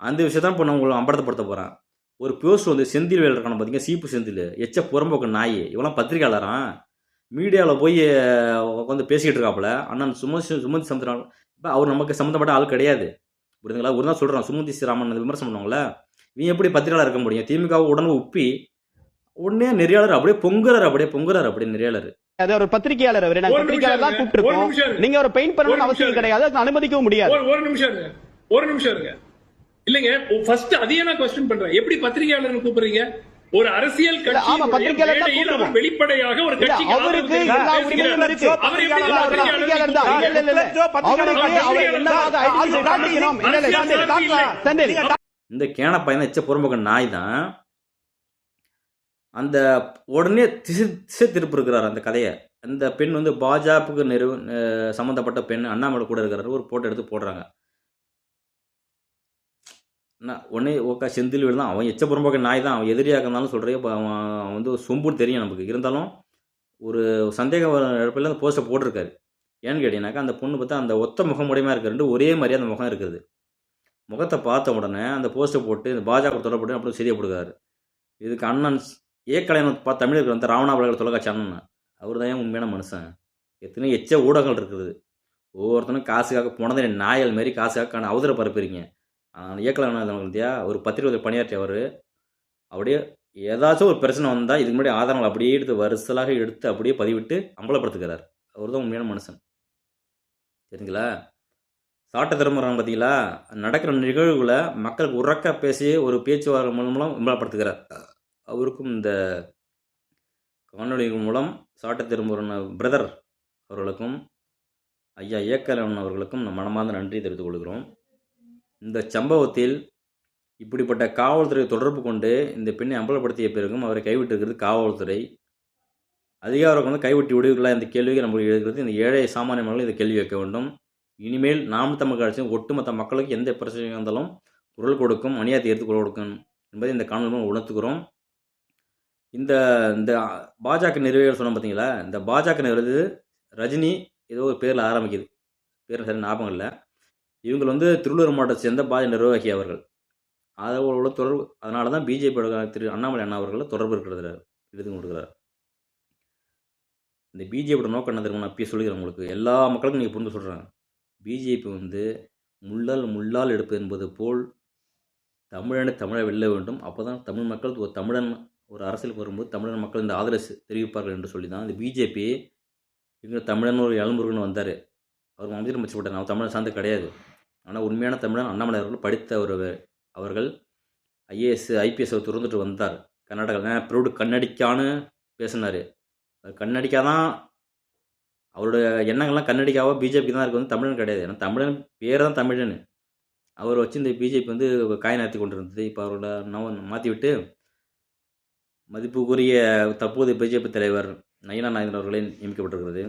அந்த விஷயத்தான் இப்போ நான் உங்களை அம்பலப்படுத்த போகிறேன் ஒரு போஸ்ட் வந்து செந்தில் வேலை இருக்கான பார்த்தீங்க சீப்பு செந்தில். எச்ச புறம்போக்கு நாய். இவெல்லாம் பத்திரிகையாளரான் மீடியாவில் போய் உட்காந்து பேசிக்கிட்டு இருக்காப்புல. அண்ணன் சுமதி சுமதி சமுத்திரம் இப்போ அவர் நமக்கு சம்மந்தப்பட்ட ஆள் கிடையாது. புரியுதுங்களா? ஒரு தான் சொல்கிறான் சுமதி ஸ்ரீராமன் விமர்சனம் பண்ணுவாங்களே இவன் எப்படி பத்திரிகையாளர் இருக்க முடியும்? திமுக உடனே உப்பி உடனே நெறியாளர் அப்படியே பொங்குறாரு அப்படியே பொங்குறாரு அப்படியே நெறியாளர். அது ஒரு பத்திரிகையாளர் அவரு. நாங்க பத்திரிகையாளர் தான் இருங்க. கூப்பிட்டு ஒரு இருக்கோம் நிமிஷம் இருங்க. நீங்க ஒரு பெயிண்ட் பண்ணணும்னு அவசியம். கிடையாது. அனுமதிக்கவும் முடியாது. ஒரு நிமிஷம் இருங்க. ஒரு நிமிஷம் இருங்க. இல்லைங்க ஃபர்ஸ்ட் அதையே நான் கொஸ்டின் பண்றேன். எப்படி பத்திரிகையாளர் கூப்பிடுறீங்க? ஒரு அரசியல் கட்சி. வெளிப்படையாக ஒரு கட்சிக்கு அவருக்கு எல்லா உரிமையும். இருக்கு. பத்திரிகையாளர் தான். இந்த கேன பையன் எச்ச புறம்போக்க நாய் தான் அந்த உடனே திசை திசை திருப்பி இருக்கிறார் அந்த கதையை. அந்த பெண் வந்து பாஜகவுக்கு நிறு சம்மந்தப்பட்ட பெண் அண்ணாமலை கூட இருக்கிறாரு. ஒரு போட்டோ எடுத்து போடுறாங்க. நான் உடனே ஓகா செந்தில் வீடு தான். அவன் எச்ச நாய் தான். அவன் எதிரியாக இருந்தாலும் சொல்கிறேன் இப்போ அவன் அவன் வந்து சொம்புன்னு தெரியும் நமக்கு. இருந்தாலும் ஒரு சந்தேகம் வர அந்த போஸ்ட்டை போட்டிருக்காரு. ஏன்னு கேட்டீங்கன்னாக்கா அந்த பொண்ணு பார்த்தா அந்த ஒத்த முகமுடையமாக இருக்கிறது ஒரே மாதிரியே அந்த முகம் இருக்குது. முகத்தை பார்த்த உடனே அந்த போஸ்ட்டை போட்டு இந்த பாஜக தொடர்பு அப்படி செய்தியை போடுறாரு இதுக்கு அண்ணன் ஏ பா தமிழர்கள் வந்து ராவணாவளர்கள் தொலைக்காட்சி அண்ணன் அவர் தான் உண்மையான மனுஷன். எத்தனையோ எச்ச ஊடகங்கள் இருக்குது. ஒவ்வொருத்தனும் காசுக்காக போனதே நாயல் மாரி காசுக்காக அவதர பரப்புறீங்க. இயக்கலாத்தியா ஒரு பத்திரிகை பணியாற்றியவர் அப்படியே ஏதாச்சும் ஒரு பிரச்சனை வந்தால் இதுக்கு முன்னாடி ஆதாரங்கள் அப்படியே எடுத்து வரிசலாக எடுத்து அப்படியே பதிவிட்டு அம்பலப்படுத்துக்கிறார் அவர் தான் உண்மையான மனுஷன். சரிங்களா சாட்ட திரும்புறாங்க பார்த்தீங்களா நடக்கிற நிகழ்வுகளை மக்களுக்கு உறக்க பேசி ஒரு பேச்சுவார்த்தை மூலம் அம்பலப்படுத்துகிறார். அவருக்கும் இந்த காணொலிகள் மூலம் சாட்ட திரும்புகிற பிரதர் அவர்களுக்கும் ஐயா ஏக்கலவன் அவர்களுக்கும் நம் மனமார்ந்த நன்றி தெரிவித்துக் கொள்கிறோம். இந்த சம்பவத்தில் இப்படிப்பட்ட காவல்துறை தொடர்பு கொண்டு இந்த பெண்ணை அம்பலப்படுத்திய பிறகும் அவரை கைவிட்டிருக்கிறது காவல்துறை. அதிகாரம் வந்து கைவிட்டு விடுவீர்களா இந்த கேள்வியை நம்மளுக்கு எழுதுகிறது. இந்த ஏழை சாமானிய மக்கள் இந்த கேள்வி வைக்க வேண்டும். இனிமேல் நாம் தமிழ் கட்சி ஒட்டுமொத்த மக்களுக்கு எந்த பிரச்சனையாக இருந்தாலும் குரல் கொடுக்கும் அநியாயத்தை எடுத்து குரல் கொடுக்கும் என்பதை இந்த காணொலி மூலம் உணர்த்துக்கிறோம் இந்த இந்த பாஜக நிர்வாகிகள் சொன்னோம் பார்த்தீங்களா இந்த பாஜக நிறுவது ரஜினி ஏதோ ஒரு பேரில் ஆரம்பிக்குது. பேர் சரி ஞாபகம் இல்லை. இவங்க வந்து திருவள்ளூர் மாவட்டத்தை சேர்ந்த பாஜக நிர்வாகி அவர்கள். அதோட தொடர்பு அதனால தான் பிஜேபியோட திரு அண்ணாமலை அண்ணா அவர்கள் தொடர்பு இருக்கிறது எழுதி கொடுக்குறாரு இந்த பிஜேபியோட நோக்கம் என்ன தெரியுமா? நான் அப்பயே சொல்லிக்கிறேன் உங்களுக்கு. எல்லா மக்களுக்கும் நீங்கள் புரிந்து சொல்கிறேன் பிஜேபி வந்து முள்ளால் முள்ளால் எடுப்பது என்பது போல் தமிழனை தமிழை வெல்ல வேண்டும். அப்போ தான் தமிழ் மக்கள் ஒரு தமிழன் ஒரு அரசியலுக்கு வரும்போது தமிழக மக்கள் இந்த ஆதரவு தெரிவிப்பார்கள் என்று சொல்லி தான் இந்த பிஜேபி இங்கே தமிழன் ஒரு இளம்புருகன் வந்தார். அவர் அமைச்சர் அமைச்சு விட்டார் நான் தமிழன் சார்ந்து கிடையாது. ஆனால் உண்மையான தமிழன் அண்ணாமலை அவர்கள் படித்த ஒரு அவர்கள் ஐஏஎஸ் ஐபிஎஸ் திறந்துட்டு வந்தார். கர்நாடகா ப்ரௌடு கண்ணடிக்கான்னு பேசினார். கண்ணடிக்கா தான் அவரோட எண்ணங்கள்லாம் கண்ணடிக்காவோ பிஜேபி தான் இருக்குது வந்து தமிழன் கிடையாது. ஏன்னா தமிழன் பேர் தான் தமிழன். அவர் வச்சு இந்த பிஜேபி வந்து காய நகர்த்தி கொண்டு இருந்தது இப்போ அவரோட நவ மாற்றி விட்டு மதிப்புக்குரிய தற்போதைய பிஜேபி தலைவர் நயினா நாயகன் அவர்களே நியமிக்கப்பட்டிருக்கிறது.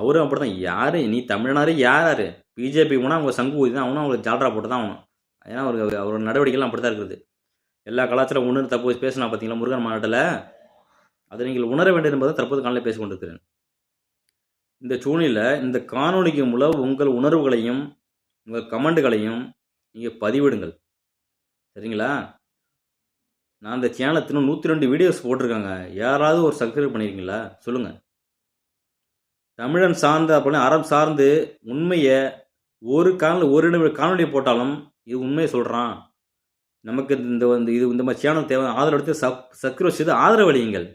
அவரும் அப்படி தான் யார்? நீ தமிழனாரு யார் பிஜேபி போனால் அவங்க சங்கு ஊதி தான் அவனும் அவங்களுக்கு ஜால்ரா போட்டு தான் ஆகணும். ஏன்னா அவருக்கு அவரோட நடவடிக்கைலாம் அப்படி தான் இருக்குது. எல்லா கலாச்சாரம் ஒன்று தற்போது பேசினா பார்த்தீங்களா முருகன் மாநாட்டில்? அதை நீங்கள் உணர வேண்டும் என்பதை தற்போது காலையில் பேசிக்கொண்டிருக்கிறேன் இந்த சூழ்நிலையில் இந்த காணொளிக்கு மூலம் உங்கள் உணர்வுகளையும் உங்கள் கமெண்ட்டுகளையும் நீங்கள் பதிவிடுங்கள். சரிங்களா? நான் இந்த சேனலை தினம் நூற்றி ரெண்டு வீடியோஸ் போட்டிருக்காங்க. யாராவது ஒரு சப்ஸ்கிரைப் பண்ணியிருக்கீங்களா சொல்லுங்கள் தமிழன் சார்ந்த அப்படின்னு அறம் சார்ந்து உண்மையை ஒரு காணொலி ஒரு நிமிடம் காணொலி போட்டாலும் இது உண்மையை சொல்கிறான் நமக்கு இந்த வந்து இது இந்த மாதிரி சேனல் தேவை ஆதரவு எடுத்து சப் சப்ஸ்கிரைப் செய்து ஆதரவு அளியுங்கள்.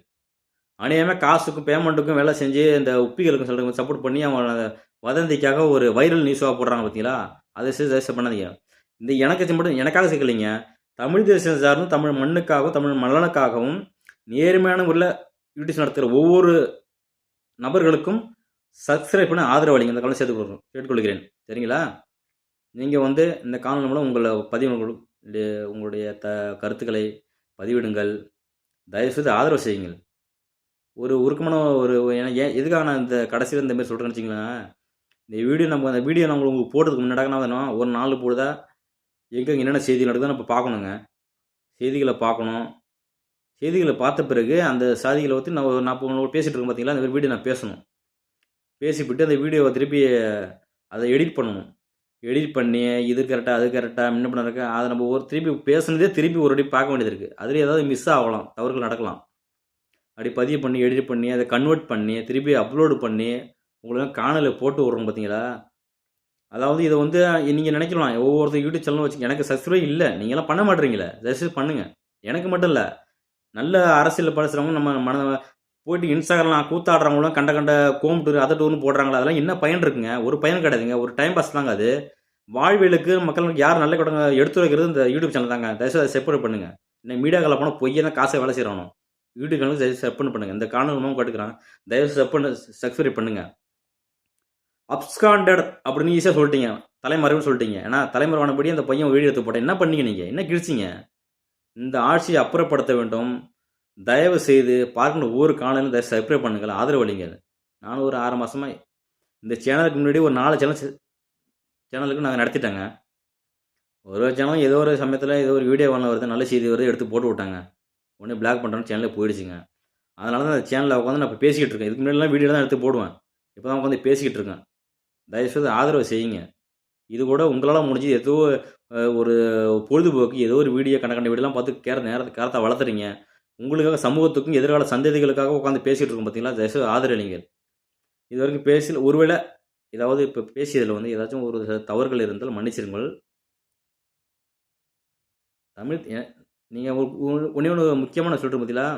அநேகமாக காசுக்கும் பேமெண்ட்டுக்கும் வேலை செஞ்சு இந்த உப்பிகளுக்கும் சொல்கிறவங்க சப்போர்ட் பண்ணி அவன் வதந்திக்காக ஒரு வைரல் நியூஸாக போடுறாங்க பார்த்தீங்களா? அதை செய்து பண்ணாதீங்க. இந்த எனக்கு மட்டும் எனக்காக சேர்க்கலைங்க. தமிழ் தேசியம் சார்ந்து தமிழ் மண்ணுக்காகவும் தமிழ் மலனுக்காகவும் நேர்மையான உள்ள யூடியூப் நடத்துகிற ஒவ்வொரு நபர்களுக்கும் சப்ஸ்கிரைப் பண்ண ஆதரவு அளிங்க. இந்த காலம் சேர்த்து கேட்டுக்கொள்கிறேன். சரிங்களா? நீங்கள் வந்து இந்த காணொலி மூலம் உங்களை பதிவு உங்களுடைய த கருத்துக்களை பதிவிடுங்கள். தயவுசெய்து ஆதரவு செய்யுங்கள். ஒரு உருக்கமான ஒரு ஏன்னா ஏன் எதுக்காக நான் இந்த கடைசியில் இந்த மாதிரி சொல்கிறேன்னு வச்சிங்களேன் இந்த வீடியோ நம்ம அந்த வீடியோ நம்ம உங்களுக்கு போடுறதுக்கு முன்னாடி நான் ஒரு நாள் போடுதா? எங்கே என்னென்ன செய்தி நடக்குதோ நம்ம பார்க்கணுங்க. செய்திகளை பார்க்கணும். செய்திகளை பார்த்த பிறகு அந்த சாதிகளை பற்றி நான் நான் இப்போ பேசிகிட்டு இருக்கேன் பார்த்தீங்களா அந்த வீடியோ நான் பேசணும். பேசிவிட்டு அந்த வீடியோவை திருப்பி அதை எடிட் பண்ணணும். எடிட் பண்ணி இது கரெக்டாக அது கரெக்டாக முன்ன பண்ண இருக்கா? அதை நம்ம ஒரு திருப்பி பேசுனதே திருப்பி ஒரு அடி பார்க்க வேண்டியது இருக்குது அதில் ஏதாவது மிஸ் ஆகலாம் தவறுகள் நடக்கலாம். அப்படி பதிவு பண்ணி எடிட் பண்ணி அதை கன்வெர்ட் பண்ணி திருப்பி அப்லோடு பண்ணி உங்களுக்கு காணலை போட்டு விட்றோம் பார்த்தீங்களா அதாவது இதை வந்து நீங்கள் நினைக்கலாம் ஒவ்வொருத்தர் யூடியூப் சேனலும் வச்சு எனக்கு சப்ஸ்கிரைப் இல்லை. நீங்களாம் பண்ண மாட்டேறீங்களே சப்ஸ்கிரைப் பண்ணுங்கள் எனக்கு மட்டும் இல்லை. நல்ல அரசியல் பேசுகிறவங்க நம்ம மன போயிட்டு இன்ஸ்டாகிராம் கூத்தாடுறவங்களும் கண்ட கண்ட கோம் டூர் அதை டூர்னு போடுறாங்களா அதெல்லாம் என்ன பயன் இருக்குங்க? ஒரு பயன் கிடையாதுங்க. ஒரு டைம் பாஸ் தாங்க அது. வாழ்வியலுக்கு மக்களுக்கு யார் நல்ல கடங்க எடுத்து வைக்கிறது இந்த யூடியூப் சேனல் தாங்க. தயவுசெய்து அதை செப்பரேட் பண்ணுங்க. இன்னும் மீடியாக்களில் போனால் பொய்யே தான் காசை வேலை செய்கிறோம் யூடியூப் சேனலுக்கு தயவு செப்பன் பண்ணுங்கள் இந்த காணொலி கேட்டுக்கிறான். தயவு செப்பன் சப்ஸ்கிரைப் பண்ணுங்கள் அப்ஸ்காண்டட் அப்படின்னு ஈஸியாக சொல்லிட்டீங்க. தலைமறைவுன்னு சொல்லிட்டீங்க. ஏன்னா தலைமறைவானபடி அந்த பையன் வீடியோ எடுத்து போட்டேன். என்ன பண்ணீங்க நீங்கள் என்ன கிழிச்சிங்க? இந்த ஆட்சியை அப்புறப்படுத்த வேண்டும். தயவு செய்து பார்க்கிற ஒவ்வொரு காலையிலும் தயவு சப்ஸ்கிரைப் பண்ணுங்கள். ஆதரவளிங்க நானும் ஒரு ஆறு மாதமாக இந்த சேனலுக்கு முன்னாடி ஒரு நாலு சேனல் சேனலுக்கு நாங்கள் நடத்திட்டேங்க. ஒரு சேனலும் ஏதோ ஒரு சமயத்தில் ஏதோ ஒரு வீடியோ வரல வருது நல்ல செய்தி வருது எடுத்து போட்டு விட்டாங்க. உடனே பிளாக் பண்ணுறேன்னு சேனலே போயிடுச்சுங்க. அதனால தான் அந்த சேனலில் உட்காந்து நான் இப்போ பேசிக்கிட்டு இருக்கேன். இதுக்கு முன்னாடிலாம் வீடியோ தான் எடுத்து போடுவேன். இப்போ தான் உட்காந்து பேசிக்கிட்டு இருக்கேன். தயவுசெய்து ஆதரவு செய்யுங்க. இது கூட உங்களால் முடிஞ்சு ஏதோ ஒரு பொழுதுபோக்கு ஏதோ ஒரு வீடியோ கண்ட கண்ட வீடியோலாம் பார்த்து கேர நேரத்தை கேரத்தை வளர்த்துறீங்க. உங்களுக்காக சமூகத்துக்கும் எதிர்கால சந்ததிகளுக்காக உட்காந்து பேசிகிட்டு இருக்கோம் பார்த்தீங்களா தயவுசெய்து ஆதரவளிங்க இது வரைக்கும் பேசி ஒருவேளை ஏதாவது இப்போ பேசியதில் வந்து ஏதாச்சும் ஒரு தவறுகள் இருந்தால் மன்னிச்சிருங்கள். தமிழ் நீங்கள் ஒன்றே ஒன்று முக்கியமான சொல்லிட்டு பார்த்தீங்களா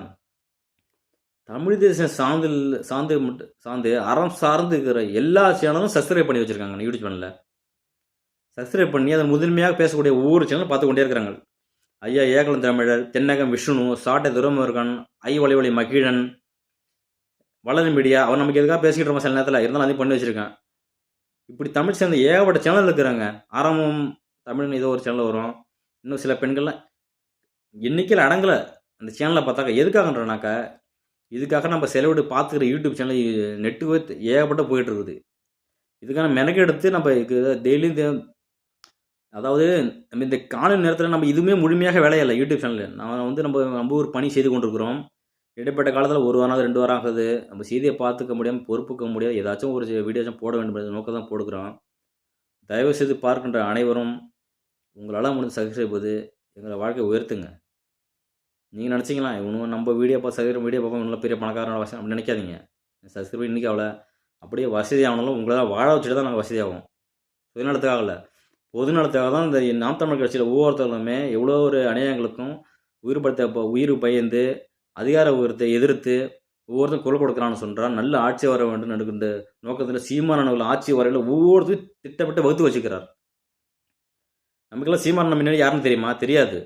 தமிழ் தேசம் சார்ந்து சார்ந்து மட்டும் சார்ந்து அறம் சார்ந்து இருக்கிற எல்லா சேனலும் சப்ஸ்கிரைப் பண்ணி வச்சுருக்காங்க யூடியூப் சேனலில். சப்ஸ்கிரைப் பண்ணி அதை முதன்மையாக பேசக்கூடிய ஒவ்வொரு சேனலும் பார்த்து கொண்டே இருக்கிறாங்க. ஐயா ஏகலம் தமிழர் தென்னகம் விஷ்ணு சாட்டை துரமுருகன் ஐ வழிவழி மகிழன் வளர் மீடியா அவர் நமக்கு எதுக்காக பேசிக்கிட்டு இருக்கோம் சில நேரத்தில் இருந்தாலும் அதையும் பண்ணி வச்சுருக்கேன் இப்படி தமிழ் சேர்ந்த ஏகப்பட்ட சேனல் இருக்கிறாங்க. ஆரம்பம் தமிழ்னு ஏதோ ஒரு சேனல் வரும். இன்னும் சில பெண்கள்லாம் எண்ணிக்கையில் அடங்கலை. அந்த சேனலை பார்த்தாக்கா எதுக்காகன்றனாக்கா இதுக்காக நம்ம செலவிட்டு பார்த்துக்கிற யூடியூப் சேனல் நெட்டு ஏகப்பட்ட போயிட்டு இருக்குது இதுக்கான மெனக்கெடுத்து நம்ம டெய்லியும் அதாவது நம்ம இந்த காலை நேரத்தில் நம்ம இதுவுமே முழுமையாக வேலையில்லை யூடியூப் சேனலில். நான் வந்து நம்ம நம்ம ஒரு பணி செய்து கொண்டிருக்கிறோம். இடைப்பட்ட காலத்தில் ஒரு வாரம் ரெண்டு வாரம் ஆகுது. நம்ம செய்தியை பார்த்துக்க முடியாமல் பொறுப்புக்க முடியாது ஏதாச்சும் ஒரு வீடியோச்சும் போட வேண்டும் நோக்க தான் போடுக்கிறோம் தயவுசெய்து பார்க்கின்ற அனைவரும் உங்களால் முடிஞ்ச போது எங்களை வாழ்க்கையை உயர்த்துங்க. நீங்கள் நினச்சிங்களா? இவனும் நம்ம வீடியோ பார்த்து சப்ஸ்கிரைப் வீடியோ பார்ப்போம். நல்ல பெரிய பணக்காரனோட வசதி அப்படி நினைக்காதீங்க. சப்ஸ்கிரைப் இன்றைக்கி அவ்வளோ அப்படியே வசதி ஆகணும் உங்களால் வாழ வச்சுட்டு தான் நாங்கள் வசதி ஆகும் சுயநலத்துக்காக பொதுநலத்துக்காக தான் இந்த நாம் தமிழ் கட்சியில் ஒவ்வொருத்தருமே எவ்வளோ ஒரு அநியாயங்களுக்கும் உயிர் படுத்த உயிர் பயந்து அதிகார உயரத்தை எதிர்த்து ஒவ்வொருத்தரும் குரல் கொடுக்குறான்னு சொல்கிறான் நல்ல ஆட்சி வர வேண்டும் எடுக்கின்ற நோக்கத்தில் சீமானவர்கள் ஆட்சி வரையில் ஒவ்வொருத்தரும் திட்டமிட்டு வகுத்து வச்சுக்கிறார். நமக்கெல்லாம் சீமான முன்னாடி யாருன்னு தெரியுமா? தெரியாது.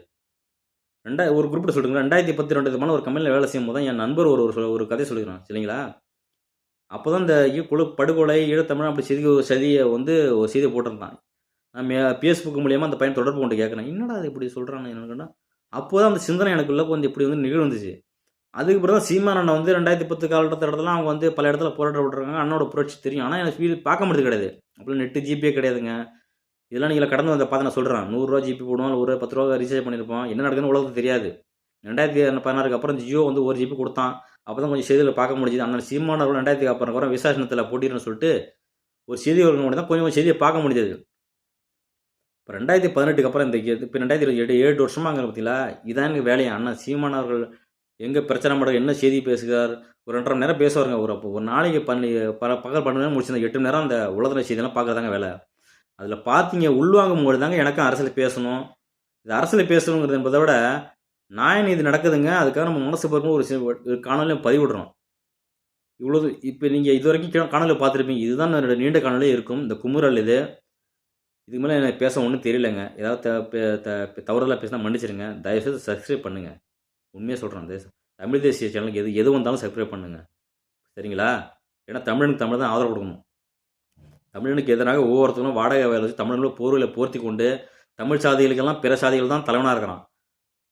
ரெண்டா ஒரு குறிப்பிட்ட சொல்லுங்க ரெண்டாயிரத்தி பத்து ரெண்டு ஒரு கம்பெனியில் வேலை செய்யும் போது தான் என் நண்பர் ஒரு ஒரு சொல் ஒரு கதை சொல்லிக்கிறான். சரிங்களா? அப்போ தான் இந்த குழு படுகொலை ஈழத்தமிழ் அப்படி செய்தி ஒரு சதியை வந்து ஒரு செய்தியை போட்டிருந்தான். நான் ஃபேஸ்புக் மூலியமாக அந்த பையன் தொடர்பு கொண்டு கேட்குறேன். என்னடா அது இப்படி சொல்கிறான்னு என்னன்னா அப்போ தான் அந்த சிந்தனை எனக்குள்ளே கொஞ்சம் இப்படி வந்து நிகழ்ந்துச்சு. அதுக்கு பிறகு தான் சீமானண்ணை வந்து ரெண்டாயிரத்தி பத்து காலகட்டத்தில் இடத்துல அவங்க வந்து பல இடத்துல போராட்டம் விட்டுருக்காங்க. அண்ணோட புரட்சி தெரியும். ஆனால் எனக்கு ஃபீல் பார்க்க முடியாது கிடையாது. அப்படி நெட்டு ஜிபே கிடையாதுங்க. இதெல்லாம் நீங்கள் கடந்து வந்த பார்த்து நான் சொல்கிறேன் நூறுரூவா ஜிபி போடுவோம் ஒரு பத்து ரூபா ரீசார்ஜ் பண்ணியிருப்போம் என்ன நடக்குதுன்னு உலகத்துக்கு தெரியாது. ரெண்டாயிரத்தி பதினாறுக்கு அப்புறம் ஜியோ வந்து ஒரு ஜிபி கொடுத்தான். அப்போ தான் கொஞ்சம் செய்தியில் பார்க்க முடிஞ்சுது. அண்ணன் சீமானவர்கள் ரெண்டாயிரத்தி அப்புறம் அப்புறம் விசாசனத்தில் போட்டிருன்னு சொல்லிட்டு ஒரு செய்தி மட்டும் தான் கொஞ்சம் கொஞ்சம் செய்தியை பார்க்க முடிஞ்சது. இப்போ ரெண்டாயிரத்தி பதினெட்டுக்கு அப்புறம் இந்த இப்போ ரெண்டாயிரத்தி இருபத்தி எட்டு ஏழு வருஷமாக அங்கே பார்த்தீங்களா இதான் எனக்கு வேலையா. அண்ணன் சீமானவர்கள் எங்கே பிரச்சனை பண்ணுற என்ன செய்தி பேசுகிறார்? ஒரு ரெண்டரை மணி நேரம் பேசுவாருங்க. ஒரு அப்போ ஒரு நாளைக்கு பண்ணி பல பகல் பன்னெண்டு நேரம் எட்டு மணி நேரம் அந்த உலகத்தில் செய்தியெல்லாம் பார்க்குறதாங்க வேலை. அதில் பார்த்தீங்க உள்வாங்கும் போது தாங்க எனக்கும் அரசியல் பேசணும். இது அரசியல் பேசணுங்கிறது என்பதை விட நியாய இது நடக்குதுங்க அதுக்காக நம்ம மனசு பார்க்கும் ஒரு காணொலியும் பதிவிடுறோம். இவ்வளோ இப்போ நீங்கள் இது வரைக்கும் காணொலி பார்த்துருப்பீங்க இதுதான் என்னோட நீண்ட காணொலியே இருக்கும் இந்த குமுறல் இது. இதுக்கு மேலே எனக்கு பேச ஒன்றும் தெரியலங்க. ஏதாவது தவறுதலாக பேசினா மன்னிச்சிருங்க. தயவுசெய்து சப்ஸ்கிரைப் பண்ணுங்கள் உண்மையாக சொல்கிறேன் தேச தமிழ் தேசிய சேனலுக்கு எது எது வந்தாலும் சப்ஸ்கிரைப் பண்ணுங்கள் சரிங்களா? ஏன்னா தமிழனுக்கு தமிழ் தான் ஆதரவு கொடுக்கணும். தமிழனுக்கு எதிராக ஒவ்வொருத்தரும் வாடகை வேலை வச்சு தமிழர்களும் போர்வையில் போர்த்தி கொண்டு தமிழ் சாதிகளுக்கெல்லாம் பிற சாதிகள் தான் தலைவனாக இருக்கிறான்.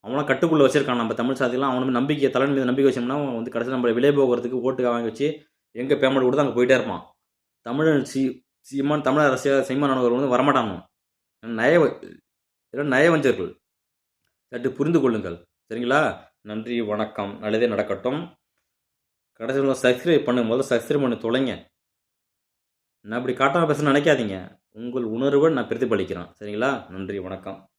அவனை கட்டுக்குள்ளே வச்சிருக்கான். நம்ம தமிழ் சாதிகள்லாம் அவன நம்பிக்கை தலைவன் மீது நம்பிக்கை வச்சோம்னா அவன் வந்து கடைசியில் நம்மளை விலை போகிறதுக்கு ஓட்டு வாங்கி வச்சு எங்கே பேமெண்ட் கொடுத்து அங்கே போயிட்டே இருப்பான். தமிழன் சி சீமான் தமிழ் அரசியல் சீமானவர்கள் வந்து வரமாட்டானோ நய நயவஞ்சர்கள் சற்று புரிந்து கொள்ளுங்கள். சரிங்களா? நன்றி வணக்கம். நல்லதே நடக்கட்டும். கடைசியில் சப்ஸ்கிரைப் பண்ணும் முதல்ல சப்ஸ்கிரைப் பண்ணி தொலைங்க. நான் இப்படி காட்டாமல் பேச நினைக்காதீங்க. உங்கள் உணர்வை நான் பிரதிபலிக்கிறேன். சரிங்களா? நன்றி வணக்கம்.